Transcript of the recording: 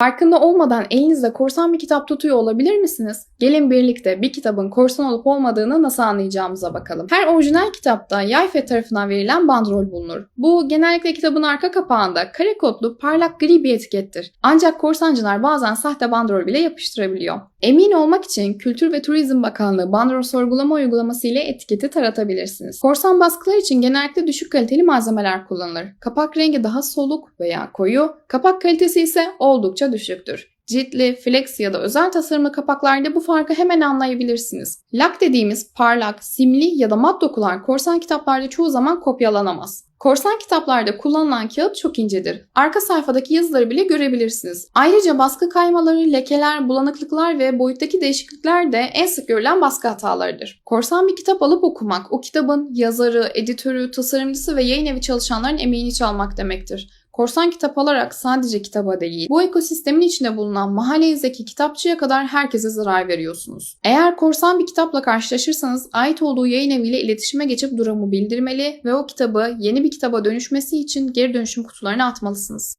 Farkında olmadan elinizde korsan bir kitap tutuyor olabilir misiniz? Gelin birlikte bir kitabın korsan olup olmadığını nasıl anlayacağımıza bakalım. Her orijinal kitapta Yayfe tarafından verilen bandrol bulunur. Bu genellikle kitabın arka kapağında kare kodlu parlak gri bir etikettir. Ancak korsancılar bazen sahte bandrol bile yapıştırabiliyor. Emin olmak için Kültür ve Turizm Bakanlığı bandrol sorgulama uygulaması ile etiketi taratabilirsiniz. Korsan baskılar için genellikle düşük kaliteli malzemeler kullanılır. Kapak rengi daha soluk veya koyu, kapak kalitesi ise oldukça düşüktür. Ciltli, flex ya da özel tasarımlı kapaklarda bu farkı hemen anlayabilirsiniz. Lak dediğimiz parlak, simli ya da mat dokular korsan kitaplarda çoğu zaman kopyalanamaz. Korsan kitaplarda kullanılan kağıt çok incedir. Arka sayfadaki yazıları bile görebilirsiniz. Ayrıca baskı kaymaları, lekeler, bulanıklıklar ve boyuttaki değişiklikler de en sık görülen baskı hatalarıdır. Korsan bir kitap alıp okumak, o kitabın yazarı, editörü, tasarımcısı ve yayın evi çalışanların emeğini çalmak demektir. Korsan kitap alarak sadece kitaba değil, bu ekosistemin içinde bulunan mahallenizdeki kitapçıya kadar herkese zarar veriyorsunuz. Eğer korsan bir kitapla karşılaşırsanız ait olduğu yayın eviyle iletişime geçip durumu bildirmeli ve o kitabı yeni bir kitaba dönüşmesi için geri dönüşüm kutularına atmalısınız.